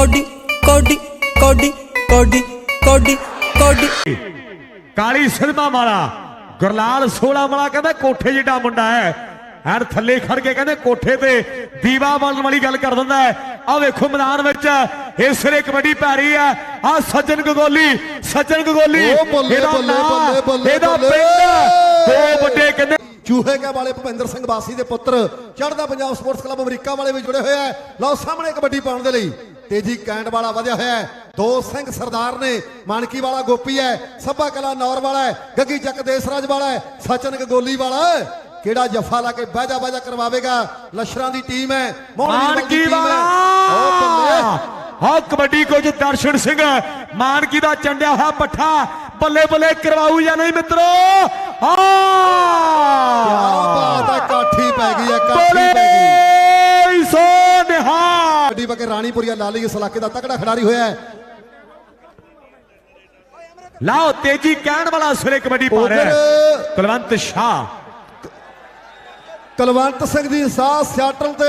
Cody ਕੋਡੀ ਕੋਡੀ ਕੋਡੀ ਕੋਡੀ ਕੋਡੀ। ਕਾਲੀ ਸਿਲਮਾ ਵਾਲਾ ਗੁਰਲਾਲ ਸੋਲਾ ਵਾਲਾ ਕਹਿੰਦਾ ਕੋਠੇ ਜਿੱਡਾ ਮੁੰਡਾ ਹੈ। ਐਨ ਥੱਲੇ ਖੜ ਕੇ ਕਹਿੰਦੇ ਕੋਠੇ ਤੇ ਦੀਵਾ ਬਾਲਣ ਵਾਲੀ ਗੱਲ ਕਰ ਦਿੰਦਾ ਹੈ। ਆ ਵੇਖੋ ਮੈਦਾਨ ਵਿੱਚ ਇਸ ਵੇਲੇ ਕਬੱਡੀ ਪੈ ਰਹੀ ਹੈ। ਆ ਸੱਜਣ ਗਗੋਲੀ ਸੱਜਣ ਗਗੋਲੀ ਇਹਦਾ ਬੱਲੇ, ਨਾਂ, ਬੱਲੇ, ਬੱਲੇ, ਇਹਦਾ। ਪਿੰਡ ਦੋ ਵੱਡੇ ਕਹਿੰਦੇ ਚੂਹੇ ਕਾ ਵਾਲੇ ਭੁਪਿੰਦਰ ਸਿੰਘ ਬਾਸੀ ਦੇ ਪੁੱਤਰ ਚੜ੍ਹਦਾ ਪੰਜਾਬ ਸਪੋਰਟਸ ਕਲੱਬ ਅਮਰੀਕਾ ਵਾਲੇ ਵੀ ਜੁੜੇ ਹੋਏ ਆ। ਲਓ ਸਾਹਮਣੇ ਕਬੱਡੀ ਪਾਉਣ ਦੇ ਲਈ। ਤੇਜੀ ਕੈਂਟ ਵਾਲਾ ਵਧਿਆ ਹੋਇਆ ਹੈ। ਦੋ ਸਿੰਘ ਸਰਦਾਰ ਨੇ ਮਾਨਕੀ ਵਾਲਾ ਗੋਪੀ ਹੈ ਸੱਭਾ ਕਲਾ ਨੌਰ ਵਾਲਾ ਹੈ ਗੱਗੀ ਚੱਕ ਦੇਸਰਾਜ ਵਾਲਾ ਹੈ ਸਚਨ ਗਗੋਲੀ ਵਾਲਾ ਕਿਹੜਾ ਜਫਾ ਲਾ ਕੇ ਬਾਜਾ ਬਾਜਾ ਕਰਵਾਵੇਗਾ? ਲਸ਼ਰਾਂ ਦੀ ਟੀਮ ਹੈ ਮਾਨਕੀ। ਵਾਲਾ! ਹਾਂ ਕਬੱਡੀ ਕੋਚ ਦਰਸ਼ਨ ਸਿੰਘ ਮਾਨਕੀ ਦਾ ਚੰਡਿਆ ਹੋਇਆ ਪੱਠਾ ਬੱਲੇ ਬੱਲੇ ਕਰਵਾਉ ਜਾਂ ਨਹੀਂ ਮਿੱਤਰੋ? ਹਾਂ! ਕਬੱਡੀ ਵਕੇ ਰਾਣੀਪੁਰੀਆ ਲਾਲੀ ਇਸ ਇਲਾਕੇ ਦਾ ਤਕੜਾ ਖਿਡਾਰੀ ਹੋਇਆ ਹੈ। ਲਾਓ ਤੇਜੀ ਕਹਿਣ ਵਾਲਾ ਸਵੇਰੇ ਕਬੱਡੀ ਪਾ ਰਿਹਾ ਕੁਲਵੰਤ ਸ਼ਾਹ। ਕਲਵੰਤ ਸਿੰਘ ਦੀ ਸਾਹ ਸਿਆਟਲ ਤੇ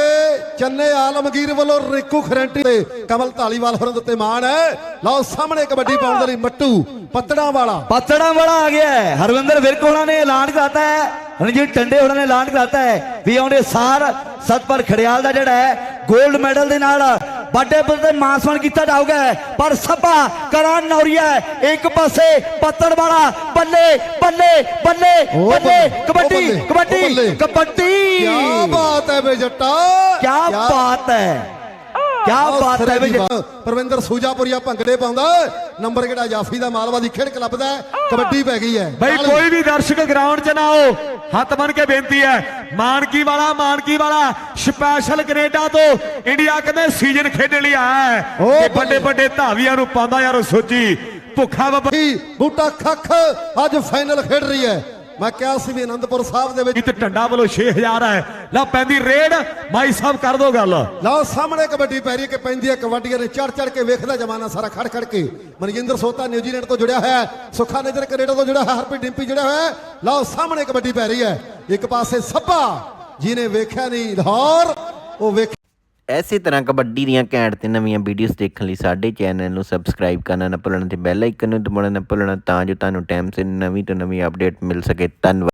ਚੰਨੇ ਆਲਮਗੀਰ ਵੱਲੋਂ ਰਿਕੂ ਖਰੰਟੀ ਤੇ ਕਮਲ ਢਾਲੀਵਾਲ ਹੋਰਾਂ ਦੇ ਉੱਤੇ ਮਾਣ ਹੈ। ਲਓ ਸਾਹਮਣੇ ਕਬੱਡੀ ਪਾਉਣ ਦੇ ਲਈ ਮੱਟੂ ਪੱਤੜਾਂ ਵਾਲਾ ਪਤੜਾ ਵਾਲਾ ਆ ਗਿਆ ਹੈ। ਹਰਵਿੰਦਰ ਵਿਰਕ ਹੋਣਾ ਨੇ ਐਲਾਨ ਕਰਤਾ ਹੈ। ਰਣਜੀਤ ਟੰਡੇ ਹੋਣਾ ਨੇ ਐਲਾਨ ਕਰਤਾ ਹੈ ਵੀ ਆਉਂਦੇ ਸਾਰ ਸਤਪਾਲ ਖੜਿਆਲ ਦਾ ਜਿਹੜਾ ਹੈ 골ਡ ਮੈਡਲ ਦੇ ਨਾਲ ਵੱਡੇ ਪੱਧਰ ਤੇ ਮਾਨਸਮਾਨ ਕੀਤਾ ਜਾਊਗਾ। ਪਰ ਸਭਾ ਕਰਾਂ ਨੌਰੀਆ। ਇੱਕ ਪਾਸੇ ਪੱਤੜ ਵਾਲਾ ਬੱਲੇ ਬੱਲੇ ਬੱਲੇ ਬੱਲੇ ਕਬੱਡੀ ਕਬੱਡੀ। ਕਬੱਡੀ। ਕੀ ਬਾਤ ਹੈ ਬੇ ਜੱਟਾ। ਕੀ ਬਾਤ ਹੈ। ਕੀ ਬਾਤ ਹੈ ਬਈ ਪਰਵਿੰਦਰ ਸੂਜਾਪੁਰੀਆ ਭੰਗੜੇ ਪਾਉਂਦਾ ਨੰਬਰ ਕਿਹੜਾ ਜਾਫੀ ਦਾ ਮਾਲਵਾ ਦੀ ਖੇਡ ਕਲੱਬ ਦਾ। ਕਬੱਡੀ ਪੈ ਗਈ ਹੈ। ਬਈ ਕੋਈ ਵੀ ਦਰਸ਼ਕ ਗਰਾਊਂਡ 'ਚ ਨਾ ਆਓ। ਹੱਥ ਬੰਨ ਕੇ ਬੇਨਤੀ ਹੈ। ਮਾਨਕੀ ਵਾਲਾ ਮਾਨਕੀ ਵਾਲਾ। ਸਪੈਸ਼ਲ ਕੈਨੇਡਾ ਤੋਂ ਇੰਡੀਆ ਕਹਿੰਦੇ ਸੀਜ਼ਨ ਖੇਡਣ ਲਈ ਆਇਆ ਤੇ। ਵੱਡੇ ਵੱਡੇ ਧਾਵੀਆਂ ਨੂੰ ਪਾਉਂਦਾ ਯਾਰ ਸੋਚੀ। ਭੁੱਖਾ ਬੱਬਾ ਬੂਟਾ ਖੱਖ ਅੱਜ ਫਾਈਨਲ ਖੇਡ ਰਹੀ ਹੈ। ਮੈਂ ਕਿਹਾ ਸੀ ਵੀ ਅਨੰਦਪੁਰ ਸਾਹਿਬ ਦੇ ਵਿੱਚ ਤੇ ਟੰਡਾ ਵੱਲੋਂ 6000 ਹੈ। ਲਾ ਪੈਂਦੀ ਰੇਡ ਮਾਈ ਸਾਹਿਬ ਕਰ ਦੋ ਗੱਲ। ਲਓ ਸਾਹਮਣੇ ਕਬੱਡੀ ਪੈ ਰਹੀ ਹੈ ਕਿ ਪੈਂਦੀ ਹੈ ਕਬੱਡੀਆਂ ਨੇ ਚੜ ਚੜ ਕੇ ਵੇਖਦਾ ਜਮਾਨਾ ਸਾਰਾ ਖੜ ਖੜ ਕੇ। ਮਨਜਿੰਦਰ ਸੋਤਾ ਨਿਊਜ਼ੀਲੈਂਡ ਤੋਂ ਜੁੜਿਆ ਹੋਇਆ ਸੁੱਖਾ ਨੇਜਰ ਕੈਨੇਡਾ ਤੋਂ ਜੁੜਿਆ ਹੈ ਹਰਪ੍ਰੀਤ ਡਿੰਪੀ ਜੁੜਿਆ ਹੋਇਆ ਲਓ ਸਾਹਮਣੇ ਕਬੱਡੀ ਪੈ ਰਹੀ ਹੈ। ਇੱਕ ਪਾਸੇ ਸੱਭਾ ਜਿਹਨੇ ਵੇਖਿਆ ਨਹੀਂ, ਲਾਹੌਰ, ਉਹ ਵੇਖ ਐਸੇ ਤਰ੍ਹਾਂ ਕਬੱਡੀ ਦੀਆਂ ਘੈਂਟ ਤੇ ਨਵੀਆਂ ਵੀਡੀਓਜ਼ ਦੇਖਣ ਲਈ ਸਾਡੇ ਚੈਨਲ ਨੂੰ ਸਬਸਕ੍ਰਾਈਬ ਕਰਨਾ ਨਾ ਭੁੱਲਣਾ ਤੇ ਬੈਲ ਆਈਕਨ ਨੂੰ ਦਬਾਉਣਾ ਨਾ ਭੁੱਲਣਾ ਤਾਂ ਜੋ ਤੁਹਾਨੂੰ ਟਾਈਮ ਸਿਰ ਨਵੀਂ ਤੋਂ ਨਵੀਂ ਅਪਡੇਟ ਮਿਲ ਸਕੇ। ਧੰਨਵਾਦ।